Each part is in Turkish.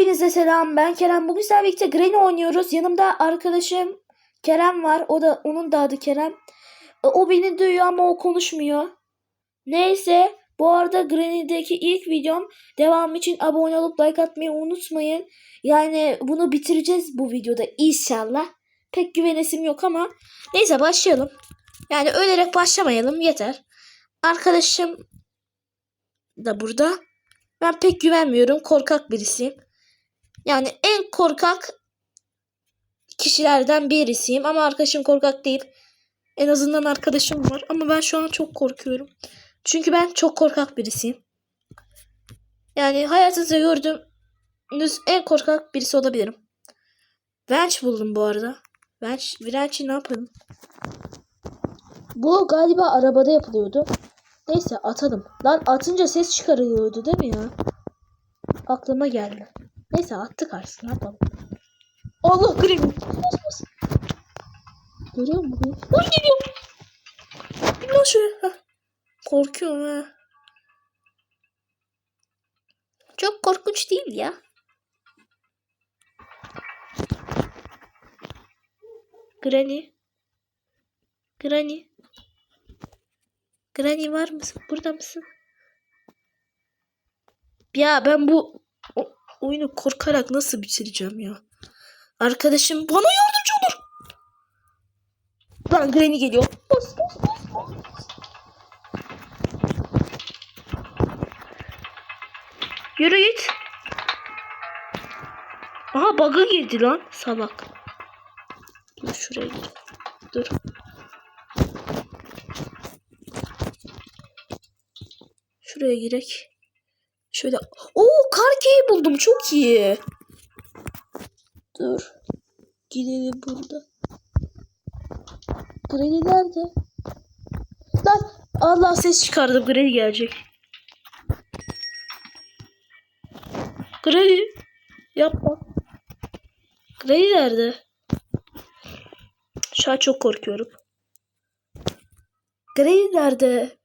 Hepinize selam. Ben Kerem. Bugün sizlerle birlikte Granny oynuyoruz. Yanımda arkadaşım Kerem var. O da onun da adı Kerem. E, O beni duyuyor ama o konuşmuyor. Neyse, bu arada Granny'deki ilk videom devam için abone olup like atmayı unutmayın. Yani bunu bitireceğiz bu videoda inşallah. Pek güvenesim yok ama neyse başlayalım. Yani ölerek başlamayalım yeter. Arkadaşım da burada. Ben pek güvenmiyorum. Korkak birisiyim. Yani en korkak kişilerden birisiyim. Ama arkadaşım korkak değil. En azından arkadaşım var. Ama ben şu an çok korkuyorum. Çünkü ben çok korkak birisiyim. Yani hayatınızda gördüğünüz en korkak birisi olabilirim. Wrench buldum bu arada. Wrench, Wrench'i ne yapalım? Bu galiba arabada yapılıyordu. Neyse atalım. Lan atınca ses çıkarıyordu değil mi ya? Aklıma geldi. Neyse attık artık ne yapalım. Allah grim. Bas bas. Görüyor musun? Lan geliyor. Bir lan şuraya. Heh. Korkuyorum ha. Çok korkunç değil ya. Granny. Granny. Granny var mısın? Burada mısın? Ya ben bu o- oyunu korkarak nasıl bitireceğim ya? Arkadaşım bana yardımcı olur. Lan Granny geliyor. Bas bas bas bas. Yürü git. Aha bug'a girdi lan salak. Dur şuraya gir. Dur. Şuraya girek. Şöyle. Karkeyi buldum. Çok iyi. Dur. Gidelim burada. Granny nerede? Lan Allah ses çıkardım. Granny gelecek. Granny. Yapma. Granny nerede? Şu an çok korkuyorum. Granny nerede?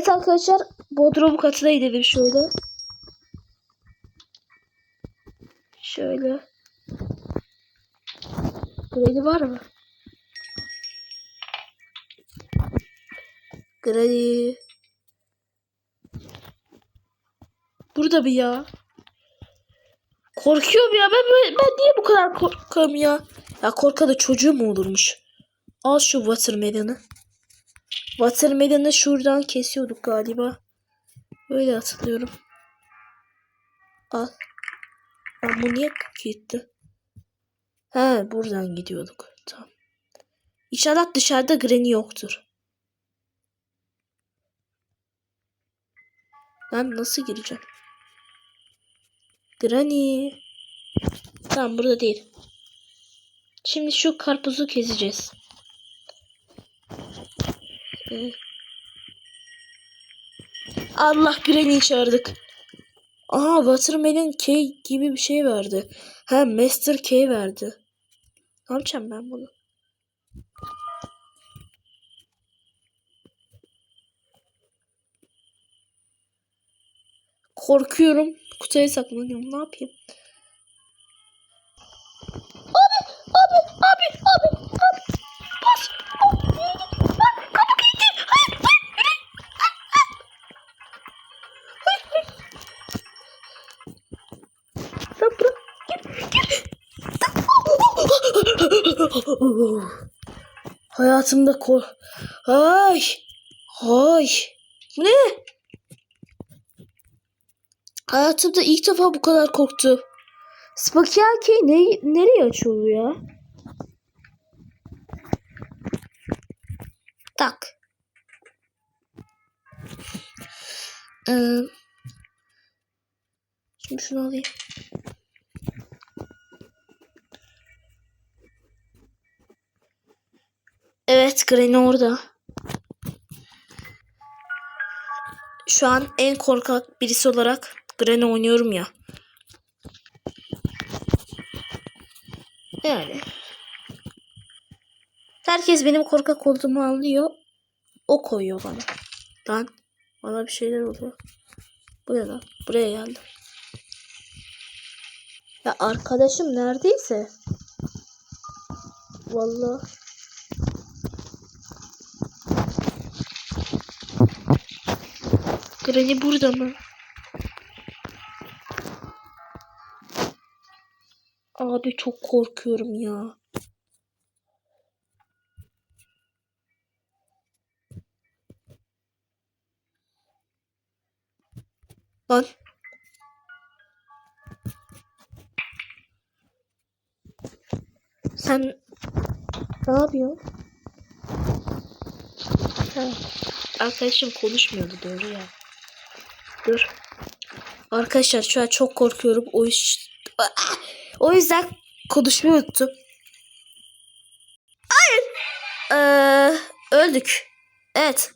Evet arkadaşlar Bodrum katına gidelim şöyle. Şöyle. Grady var mı? Grady. Burada bir ya. Korkuyorum ya. Ben, ben, niye bu kadar korkuyorum ya? Ya korka çocuğu mu olurmuş? Al şu watermelon'ı. Watermelon'ı şuradan kesiyorduk galiba. Böyle hatırlıyorum. Al. Lan bu niye gitti? He buradan gidiyorduk. Tamam. İnşallah dışarıda Granny yoktur. Ben nasıl gireceğim? Granny. Tamam burada değil. Şimdi şu karpuzu keseceğiz. Allah Granny'i çağırdık. Aha Watermelon K gibi bir şey verdi. Ha Master K verdi. Ne yapacağım ben bunu? Korkuyorum. Kutuya saklanıyorum. Ne yapayım? Abi, abi, abi, abi, abi. Bas. Lan, kapı kilitli. Hayır, hayır, yürü. Hayır, hayır. Lan bırak. Gir, gir. Hayatımda kor... Ay. Ay. Ne? Hayatımda ilk defa bu kadar korktu. Spakyaki ne, nereye açılıyor ya? Tak. Ee, şimdi şunu alayım. Evet Granny orada. Şu an en korkak birisi olarak Granny oynuyorum ya. Yani. Herkes benim korkak olduğumu anlıyor. O koyuyor bana. Lan bana bir şeyler oluyor. Bu ne lan? Buraya geldim. Ya arkadaşım neredeyse. Vallahi. Granny burada mı? Abi çok korkuyorum ya. Lan. Sen ne yapıyorsun? Ha. Arkadaşım konuşmuyordu doğru ya. Dur. Arkadaşlar şu an çok korkuyorum. O iş... Ah! O yüzden konuşmayı unuttum. Hayır. Ee, öldük. Evet.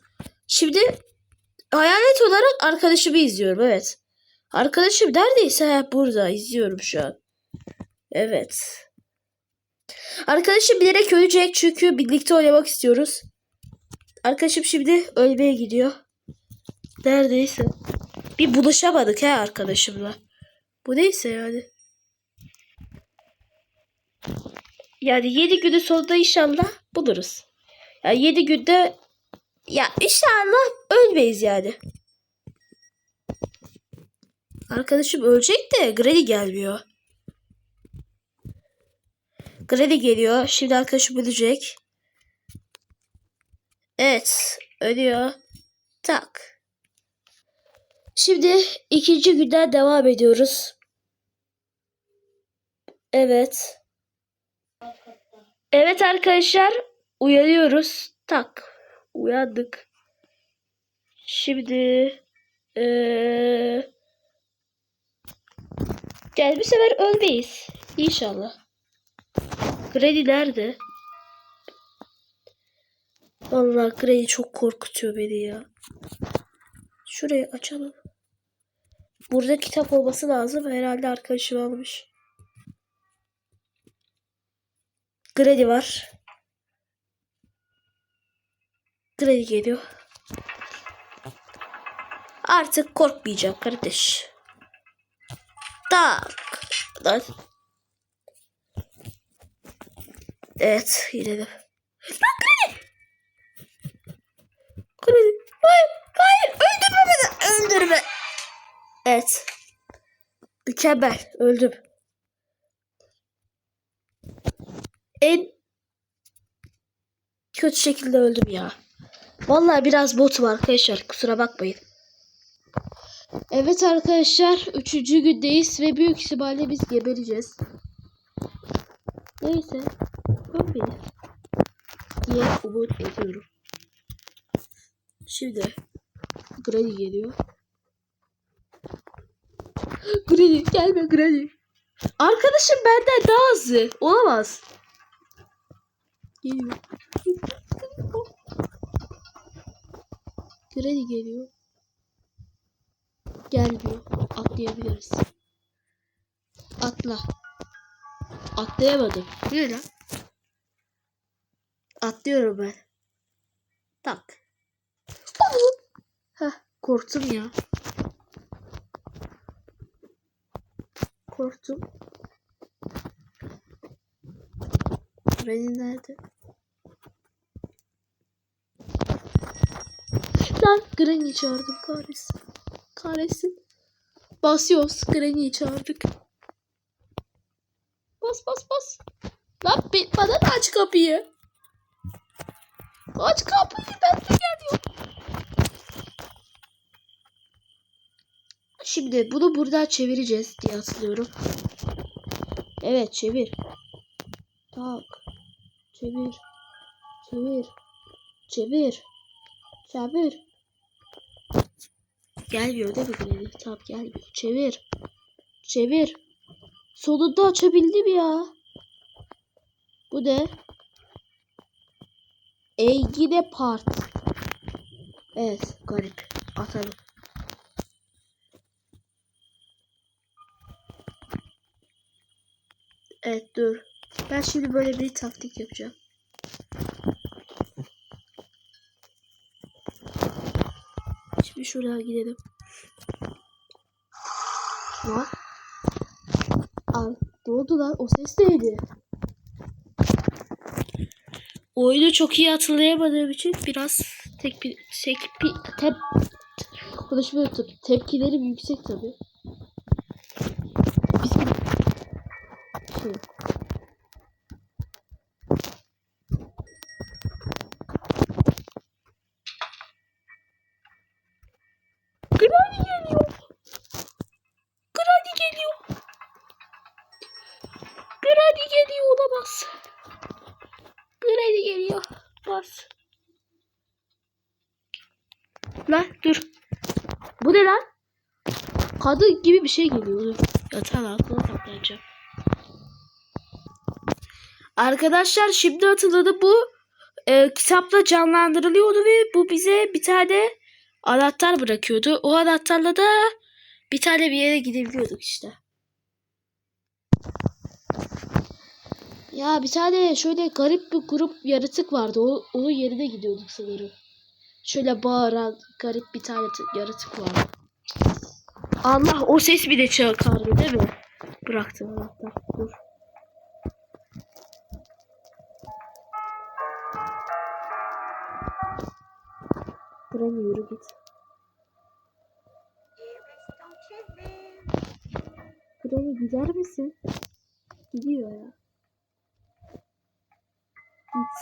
Şimdi hayalet olarak arkadaşımı izliyorum. Evet. Arkadaşım neredeyse hep burada izliyorum şu an. Evet. Arkadaşım bilerek ölecek çünkü birlikte oynamak istiyoruz. Arkadaşım şimdi ölmeye gidiyor. Neredeyse. Bir buluşamadık he arkadaşımla. Bu neyse yani. Yani 7 günün sonunda inşallah buluruz. Yani 7 günde ya inşallah ölmeyiz yani. Arkadaşım ölecek de Granny gelmiyor. Granny geliyor. Şimdi arkadaşım ölecek. Evet. Ölüyor. Tak. Şimdi ikinci günden devam ediyoruz. Evet. Evet arkadaşlar. Uyanıyoruz. Tak. Uyandık. Şimdi eee gel bir sefer ölmeyiz. İnşallah. Freddy nerede? Vallahi Freddy çok korkutuyor beni ya. Şurayı açalım. Burada kitap olması lazım. Herhalde arkadaşım almış. Grady var. Grady geliyor. Artık korkmayacağım kardeş. Tak. Lan. Evet gidelim. Lan Grady. Grady. Hayır. Hayır. Öldürme beni. Öldürme. Evet. Mükemmel. Öldüm. En kötü şekilde öldüm ya. Vallahi biraz bot var arkadaşlar. Kusura bakmayın. Evet arkadaşlar. Üçüncü gündeyiz ve büyük ihtimalle biz gebereceğiz. Neyse. Ölmeyiz. Diye umut ediyorum. Şimdi Granny geliyor. Granny gelme Granny. Arkadaşım benden daha hızlı. Olamaz. Geliyor. Granny geliyor. Gelmiyor. Atlayabiliriz. Atla. Atlayamadım. Yürü lan. Atlıyorum ben. Tak. Heh, korktum ya. Korktum. Reni nerede? Lan Granny çağırdım kahretsin. Kahretsin. Basıyoruz. Granny'yi çağırdık. Bas bas bas. Lan bana da aç kapıyı. Aç kapıyı ben de geliyorum. Şimdi bunu buradan çevireceğiz diye hatırlıyorum. Evet çevir. Tak. Çevir. Çevir. Çevir. Çevir. Gelmiyor değil mi Granny? Tamam gelmiyor. Çevir. Çevir. Sonunda açabildim ya. Bu ne? Eygide part. Evet garip. Atalım. Evet dur. Ben şimdi böyle bir taktik yapacağım. Şimdi şuraya gidelim. Lan. Al. Ne oldu lan? O ses neydi? Oyunu çok iyi hatırlayamadığım için biraz tek bir tek bir tep konuşmayı unuttum. Tepkilerim yüksek tabi. Şey. Granny geliyor. Granny geliyor. Granny geliyor olamaz. Granny geliyor. Bas. Lan dur. Bu ne lan? Kadın gibi bir şey geliyor. Yatağın altına saklanacağım. Arkadaşlar şimdi hatırladım bu e, kitapla canlandırılıyordu ve bu bize bir tane anahtar bırakıyordu. O anahtarla da bir tane bir yere gidebiliyorduk işte. Ya bir tane şöyle garip bir grup yaratık vardı. O, onun yerine gidiyorduk sanırım. Şöyle bağıran garip bir tane yaratık vardı. Allah o ses bir de çıkardı değil mi? Bıraktım anahtar. Dur. Buranı yürü git. Buranı gider misin? Gidiyor ya.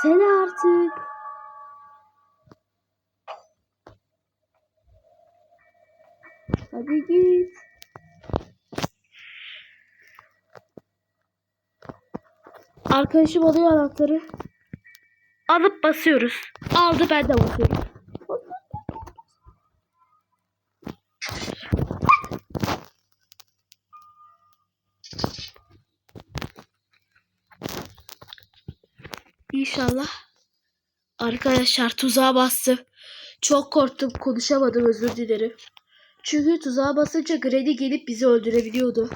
Gitsene artık. Hadi git. Arkadaşım alıyor anahtarı. Alıp basıyoruz. Aldı ben de basıyorum. İnşallah. Arkadaşlar tuzağa bastım. Çok korktum. Konuşamadım özür dilerim. Çünkü tuzağa basınca Granny gelip bizi öldürebiliyordu.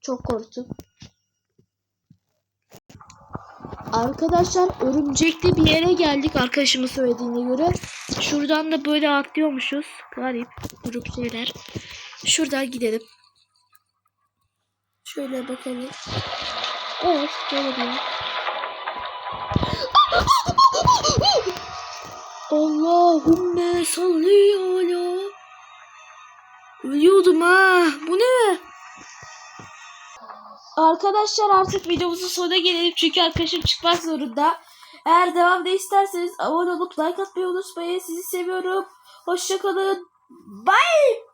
Çok korktum. Arkadaşlar örümcekli bir yere geldik arkadaşımın söylediğine göre. Şuradan da böyle atlıyormuşuz. Garip grup şeyler. Şuradan gidelim. Şöyle bakalım. Evet böyle bir yer. Allahümme salli ala. Ölüyordum ha. Bu ne? Arkadaşlar artık videomuzun sonuna gelelim çünkü arkadaşım çıkmak zorunda. Eğer devamda isterseniz abone olup like atmayı unutmayın. Sizi seviyorum. Hoşçakalın. Bye.